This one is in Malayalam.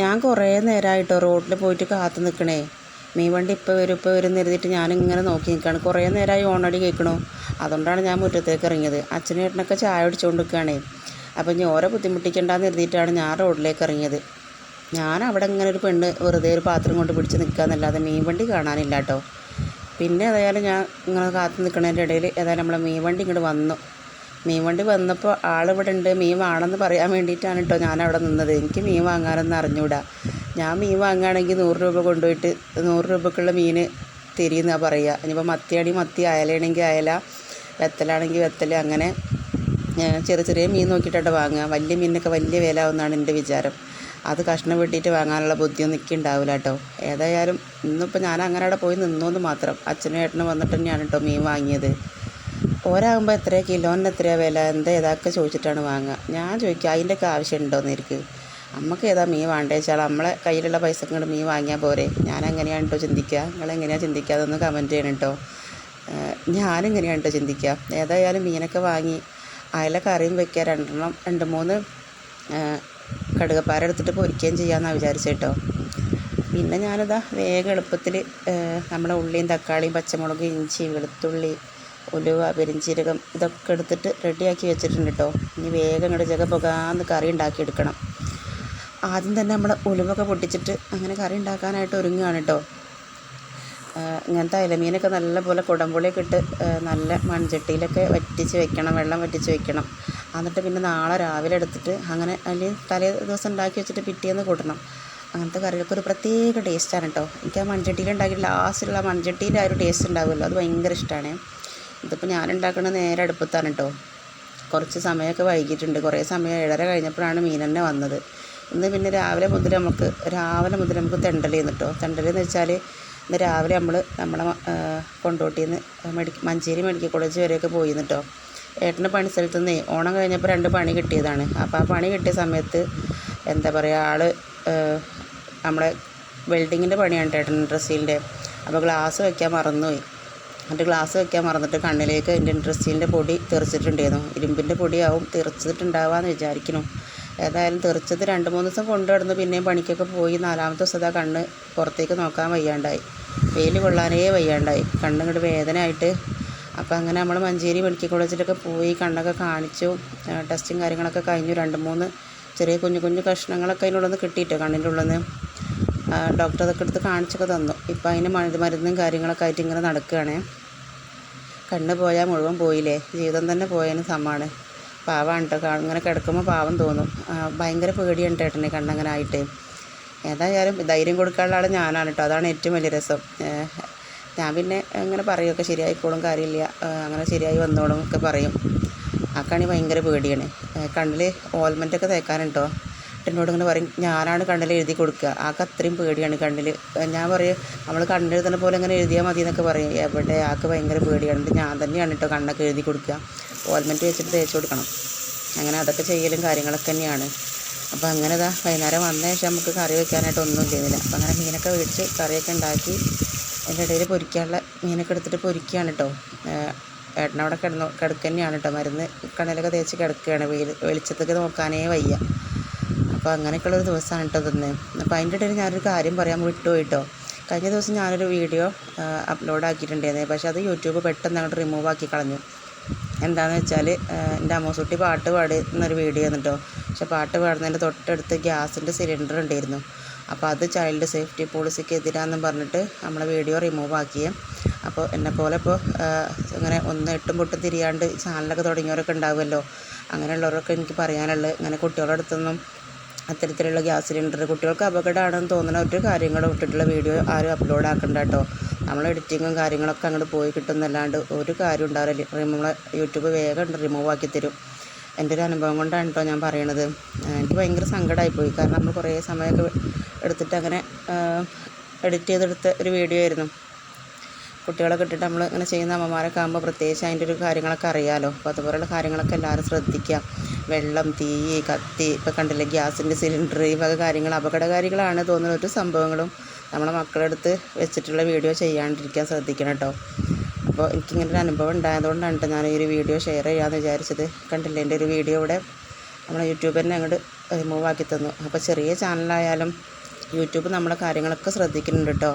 ഞാൻ കുറേ നേരമായിട്ടോ റോഡിൽ പോയിട്ട് കാത്തു നിൽക്കണേ മീൻ വണ്ടി ഇപ്പോൾ വരും ഇപ്പോൾ വരും എന്നിരുന്നിട്ട് ഞാനിങ്ങനെ നോക്കി നിൽക്കുകയാണ് കുറേ നേരമായി ഓണടി കേൾക്കണു അതുകൊണ്ടാണ് ഞാൻ മുറ്റത്തേക്ക് ഇറങ്ങിയത്. അച്ഛനും ഏട്ടനൊക്കെ ചായ അടിച്ചുകൊണ്ട് നിൽക്കുകയാണേ അപ്പോൾ ഇനി ഓരോ ബുദ്ധിമുട്ടിക്കണ്ടെന്ന് എഴുതിയിട്ടാണ് ഞാൻ റോഡിലേക്ക് ഇറങ്ങിയത്. ഞാൻ അവിടെ ഇങ്ങനെ ഒരു പെണ്ണ് വെറുതെ ഒരു പാത്രം കൊണ്ട് പിടിച്ച് നിൽക്കുക എന്നല്ലാതെ മീൻ വണ്ടി കാണാനില്ല കേട്ടോ പിന്നെ ഏതായാലും ഞാൻ ഇങ്ങനെ കാത്തു നിൽക്കുന്നതിന്റെ ഇടയിൽ ഏതായാലും നമ്മളെ മീൻ വണ്ടി ഇങ്ങോട്ട് വന്നു. മീൻ വണ്ടി വന്നപ്പോൾ ആളിവിടെ ഉണ്ട്. മീൻ വേണമെന്ന് പറയാൻ വേണ്ടിയിട്ടാണ് കേട്ടോ ഞാൻ അവിടെ നിന്നത്. എനിക്ക് മീൻ വാങ്ങാനൊന്നും അറിഞ്ഞൂടാ. ഞാൻ മീൻ വാങ്ങുകയാണെങ്കിൽ നൂറ് രൂപ കൊണ്ടുപോയിട്ട് നൂറ് രൂപക്കുള്ള മീൻ തിരിയെന്നാണ് പറയുക ഇനിയിപ്പോൾ മത്തിയാണെങ്കിൽ മത്തി അയലയാണെങ്കിൽ അയല വെത്തലാണെങ്കിൽ വെത്തൽ അങ്ങനെ ചെറിയ ചെറിയ മീൻ നോക്കിയിട്ടാണ് വാങ്ങുക. വലിയ മീനിനൊക്കെ വലിയ വില ആവുമെന്നാണ് എന്റെ വിചാരം. അത് കഷ്ണം വെട്ടിയിട്ട് വാങ്ങാനുള്ള ബുദ്ധിയൊന്നും എനിക്ക് ഉണ്ടാവില്ല കേട്ടോ ഏതായാലും ഇന്നിപ്പോൾ ഞാൻ അങ്ങനെ അവിടെ പോയി നിന്നോന്ന് മാത്രം. അച്ഛനും ഏട്ടനും വന്നിട്ട് തന്നെയാണ് കേട്ടോ മീൻ വാങ്ങിയത്. ഒരാകുമ്പോൾ എത്രയാണ് കിലോന് എത്രയാണ് വില? എന്താ ഏതാക്കെ ചോദിച്ചിട്ടാണ് വാങ്ങുക. ഞാൻ ചോദിക്കുക അതിന്റെയൊക്കെ ആവശ്യമുണ്ടോയെന്ന് എനിക്ക്? നമുക്ക് ഏതാ മീൻ വേണ്ടത് വെച്ചാൽ നമ്മളെ കയ്യിലുള്ള പൈസ കൊണ്ട് മീൻ വാങ്ങിയാൽ പോരെ. ഞാൻ എങ്ങനെയാണ് കേട്ടോ ചിന്തിക്കുക? നിങ്ങൾ എങ്ങനെയാണ് ചിന്തിക്കുക? അതൊന്ന് കമന്റ് ചെയ്യണം കേട്ടോ ഞാനെങ്ങനെയാണ് കേട്ടോ ചിന്തിക്കുക? ഏതായാലും മീനൊക്കെ വാങ്ങി അയല കറിയും വെക്കുക. രണ്ടെണ്ണം രണ്ട് മൂന്ന് കടുകപ്പാര എടുത്തിട്ട് പൊരിക്കുകയും ചെയ്യാമെന്നാണ് വിചാരിച്ചത് കേട്ടോ പിന്നെ ഞാനിതാ വേഗം എളുപ്പത്തിൽ നമ്മളെ ഉള്ളിയും തക്കാളിയും പച്ചമുളകും ഇഞ്ചി വെളുത്തുള്ളി ഉലുവ പെരിഞ്ചീരകം ഇതൊക്കെ എടുത്തിട്ട് റെഡിയാക്കി വെച്ചിട്ടുണ്ട് കേട്ടോ ഇനി വേഗം ഇങ്ങോട്ട് ജഗ പുകാന്ന് കറി ഉണ്ടാക്കിയെടുക്കണം ആദ്യം തന്നെ നമ്മൾ ഉലുവൊക്കെ പൊട്ടിച്ചിട്ട് അങ്ങനെ കറി ഉണ്ടാക്കാനായിട്ട് ഒരുങ്ങുകയാണ് കേട്ടോ ഇങ്ങനത്തെ ഇലമീനൊക്കെ നല്ലപോലെ കുടംപുളിയൊക്കെ ഇട്ട് നല്ല മൺചട്ടിയിലൊക്കെ വറ്റിച്ച് വെക്കണം വെള്ളം വറ്റിച്ച് വെക്കണം. എന്നിട്ട് പിന്നെ നാളെ രാവിലെ എടുത്തിട്ട് അങ്ങനെ അല്ലെങ്കിൽ തലേ ദിവസം ഉണ്ടാക്കി വെച്ചിട്ട് പിറ്റേന്ന് കൂട്ടണം. അങ്ങനത്തെ കറികൾക്ക് ഒരു പ്രത്യേക ടേസ്റ്റാണ് കേട്ടോ എനിക്ക് ആ മൺചട്ടിയിൽ ഉണ്ടാക്കി ലാസ്റ്റിലുള്ള മൺചട്ടീന്റെ ആ ഒരു ടേസ്റ്റ് ഉണ്ടാവുമല്ലോ. അത് ഭയങ്കര ഇഷ്ടമാണ് ഇതിപ്പോൾ ഞാൻ ഉണ്ടാക്കുന്നത് നേരെ അടുപ്പത്താണ് കേട്ടോ കുറച്ച് സമയമൊക്കെ വൈകിട്ടുണ്ട് കുറേ സമയം ഏഴര കഴിഞ്ഞപ്പോഴാണ് മീൻ തന്നെ വന്നത്. ഇന്ന് പിന്നെ രാവിലെ മുതൽ നമുക്ക് രാവിലെ മുതൽ നമുക്ക് തെണ്ടൽ ചെയ്യുന്നു തെണ്ടൽ എന്ന് വെച്ചാൽ ഇന്ന് രാവിലെ നമ്മൾ നമ്മളെ കൊണ്ടോട്ടിയിൽ നിന്ന് മെഡി മഞ്ചേരി മെഡിക്കൽ കോളേജ് വരെയൊക്കെ പോയി കേട്ടോ ഏട്ടന്റെ പണി സ്ഥലത്ത് നിന്നേ ഓണം കഴിഞ്ഞപ്പോൾ രണ്ട് പണി കിട്ടിയതാണ്. അപ്പോൾ ആ പണി കിട്ടിയ സമയത്ത് എന്താ പറയുക ആൾ നമ്മളെ വെൽഡിങ്ങിന്റെ പണിയാണ് ഏട്ടൻ ഡ്രസ്സിന്റെ. അപ്പോൾ ഗ്ലാസ് വയ്ക്കാൻ മറന്നുപോയി. എന്നിട്ട് ഗ്ലാസ് വെക്കാൻ മറന്നിട്ട് കണ്ണിലേക്ക് അതിന്റെ ഡ്രസ്സിന്റെ പൊടി തെറിച്ചിട്ടുണ്ടായിരുന്നു. ഇരുമ്പിന്റെ പൊടിയാവും തെറിച്ചിട്ടുണ്ടാവാന്ന് വിചാരിക്കുന്നു. ഏതായാലും തെറിച്ചത് രണ്ട് മൂന്ന് ദിവസം കൊണ്ടു കിടന്നു പിന്നെയും പണിക്കൊക്കെ പോയി നാലാമത്തെ ദിവസം ആ കണ്ണ് പുറത്തേക്ക് നോക്കാൻ വയ്യാണ്ടായി. വെയിൽ കൊള്ളാനേ വയ്യാണ്ടായി. കണ്ണിങ്ങോട്ട് വേദനയായിട്ട്. അപ്പോൾ അങ്ങനെ നമ്മൾ മഞ്ചേരി മെഡിക്കൽ കോളേജിലൊക്കെ പോയി കണ്ണൊക്കെ കാണിച്ചു. ടെസ്റ്റും കാര്യങ്ങളൊക്കെ കഴിഞ്ഞു. രണ്ട് മൂന്ന് ചെറിയ കുഞ്ഞു കുഞ്ഞു കഷ്ണങ്ങളൊക്കെ അതിനുള്ളിൽ നിന്ന് കിട്ടിയിട്ടോ കണ്ണിന്റെ ഉള്ളിൽ നിന്ന് ഡോക്ടർ അതൊക്കെ എടുത്ത് കാണിച്ചൊക്കെ തന്നു. ഇപ്പോൾ അതിന് മരുന്ന് കാര്യങ്ങളൊക്കെ ആയിട്ട് ഇങ്ങനെ നടക്കുകയാണ്. കണ്ണ് പോയാൽ മുഴുവൻ പോയില്ലേ? ജീവിതം തന്നെ പോയതിന് സമാണ് പാവമാണ് കേട്ടോ ഇങ്ങനെ കിടക്കുമ്പോൾ പാവം തോന്നും. ഭയങ്കര പേടിയാണ് ചേട്ടനെ കണ്ണങ്ങനെ ആയിട്ട്. ഏതായാലും ധൈര്യം കൊടുക്കാനുള്ള ആൾ ഞാനാണ് കേട്ടോ അതാണ് ഏറ്റവും വലിയ രസം. ഞാൻ പിന്നെ ഇങ്ങനെ പറയുമൊക്കെ ശരിയായിക്കോളും കാര്യമില്ല. അങ്ങനെ ശരിയായി വന്നോളും ഒക്കെ പറയും. ആ കണി ഭയങ്കര പേടിയാണ്. കണ്ണിൽ ഓൽമെന്റൊക്കെ തേക്കാനുണ്ടോ? എന്നോട് ഇങ്ങനെ പറയും ഞാനാണ് കണ്ണിൽ എഴുതി കൊടുക്കുക. ആൾക്ക് അത്രയും പേടിയാണ് കണ്ണിൽ ഞാൻ പറയും നമ്മൾ കണ്ണെഴുതുന്ന പോലെ ഇങ്ങനെ എഴുതിയാൽ മതി എന്നൊക്കെ പറയും. എവിടെ ആൾക്ക് ഭയങ്കര പേടിയാണ്. ഞാൻ തന്നെയാണ് കേട്ടോ കണ്ണൊക്കെ എഴുതി കൊടുക്കുക. ഓൽമെന്റ് വെച്ചിട്ട് തേച്ച് കൊടുക്കണം. അങ്ങനെ അതൊക്കെ ചെയ്യലും കാര്യങ്ങളൊക്കെ തന്നെയാണ്. അപ്പോൾ അങ്ങനെ ഇതാ വൈകുന്നേരം വന്ന ശേഷം നമുക്ക് കറി വെക്കാനായിട്ട് ഒന്നും ചെയ്യുന്നില്ല അപ്പോൾ അങ്ങനെ മീനൊക്കെ മേടിച്ച് കറിയൊക്കെ ഉണ്ടാക്കി അതിന്റെ ഇടയിൽ പൊരിക്കാനുള്ള മീനൊക്കെ എടുത്തിട്ട് പൊരിക്കുകയാണ് കേട്ടോ ഏട്ടനവിടെ കിടന്നു കിടക്കുക തന്നെയാണ് കേട്ടോ മരുന്ന് കണ്ണിലൊക്കെ തേച്ച് കിടക്കുകയാണ്. വെയിൽ വെളിച്ചത്തേക്ക് നോക്കാനേ വയ്യ. അപ്പോൾ അങ്ങനെയൊക്കെയുള്ളൊരു ദിവസമാണ് കേട്ടോ തന്നെ അപ്പോൾ അതിന്റെ ഇടയിൽ ഞാനൊരു കാര്യം പറയാൻ വിട്ടു കേട്ടോ. കഴിഞ്ഞ ദിവസം ഞാനൊരു വീഡിയോ അപ്ലോഡ് ആക്കിയിട്ടുണ്ടായിരുന്നു. പക്ഷേ അത് യൂട്യൂബ് പെട്ടെന്ന് അങ്ങോട്ട് റിമൂവ് ആക്കി കളഞ്ഞു. എന്താണെന്ന് വെച്ചാൽ എന്റെ അമ്മൂസുട്ടി പാട്ട് പാടുന്നൊരു വീഡിയോ ആണ് കേട്ടോ. പക്ഷെ പാട്ട് പാടുന്നതിന്റെ തൊട്ടടുത്ത് ഗ്യാസിന്റെ സിലിണ്ടർ ഉണ്ടായിരുന്നു. അപ്പോൾ അത് ചൈൽഡ് സേഫ്റ്റി പോളിസിക്ക് എതിരാണെന്നും പറഞ്ഞിട്ട് നമ്മളെ വീഡിയോ റിമൂവ് ആക്കിയേ അപ്പോൾ എന്നെ പോലെ ഇപ്പോൾ ഇങ്ങനെ ഒന്ന് എട്ടും പൊട്ടും തിരിയാണ്ട് ചാനലൊക്കെ തുടങ്ങിയവരൊക്കെ ഉണ്ടാവുമല്ലോ. അങ്ങനെയുള്ളവരൊക്കെ എനിക്ക് പറയാനുള്ളത് ഇങ്ങനെ കുട്ടികളുടെ അടുത്തൊന്നും അത്തരത്തിലുള്ള ഗ്യാസ് സിലിണ്ടർ കുട്ടികൾക്ക് അപകടമാണെന്ന് തോന്നുന്ന ഒരു കാര്യങ്ങളും ഇട്ടിട്ടുള്ള വീഡിയോ ആരും അപ്ലോഡ് ആക്കണ്ട കേട്ടോ. നമ്മൾ എഡിറ്റിങ്ങും കാര്യങ്ങളൊക്കെ അങ്ങോട്ട് പോയി കിട്ടുന്നല്ലാണ്ട് ഒരു കാര്യം ഉണ്ടാവില്ല. നമ്മളെ യൂട്യൂബ് വേഗം റിമൂവ് ആക്കി തരും. എന്റെ ഒരു അനുഭവം കൊണ്ടാണ് കേട്ടോ ഞാൻ പറയണത്. എനിക്ക് ഭയങ്കര സങ്കടമായിപ്പോയി കാരണം നമ്മൾ കുറേ സമയമൊക്കെ എടുത്തിട്ട് അങ്ങനെ എഡിറ്റ് ചെയ്തെടുത്ത ഒരു വീഡിയോ ആയിരുന്നു. കുട്ടികളൊക്കെ ഇട്ടിട്ട് നമ്മൾ ഇങ്ങനെ ചെയ്യുന്ന അമ്മമാരൊക്കെ ആകുമ്പോൾ പ്രത്യേകിച്ച് അതിന്റെ ഒരു കാര്യങ്ങളൊക്കെ അറിയാമല്ലോ അപ്പോൾ അതുപോലെയുള്ള കാര്യങ്ങളൊക്കെ എല്ലാവരും ശ്രദ്ധിക്കുക വെള്ളം തീ കത്തി ഇപ്പോൾ കണ്ടില്ലേ ഗ്യാസിന്റെ സിലിണ്ടർ ഈ വക കാര്യങ്ങൾ അപകടകാരികളാണ് തോന്നുന്ന ഒരു സംഭവങ്ങളും നമ്മളെ മക്കളെടുത്ത് വെച്ചിട്ടുള്ള വീഡിയോ ചെയ്യാണ്ടിരിക്കാൻ ശ്രദ്ധിക്കണം കേട്ടോ. അപ്പോൾ എനിക്കിങ്ങനെ ഒരു അനുഭവം ഉണ്ടായതുകൊണ്ടാണ് കേട്ടോ ഈ ഒരു വീഡിയോ ഷെയർ ചെയ്യാമെന്ന് വിചാരിച്ചത്. കണ്ടില്ലേ എന്റെ ഒരു വീഡിയോ ഇവിടെ നമ്മളെ യൂട്യൂബറിനെ അങ്ങോട്ട് റിമൂവ് ആക്കി തന്നു. അപ്പോൾ ചെറിയ ചാനലായാലും യൂട്യൂബ് നമ്മളെ കാര്യങ്ങളൊക്കെ ശ്രദ്ധിക്കുന്നുണ്ട് കേട്ടോ.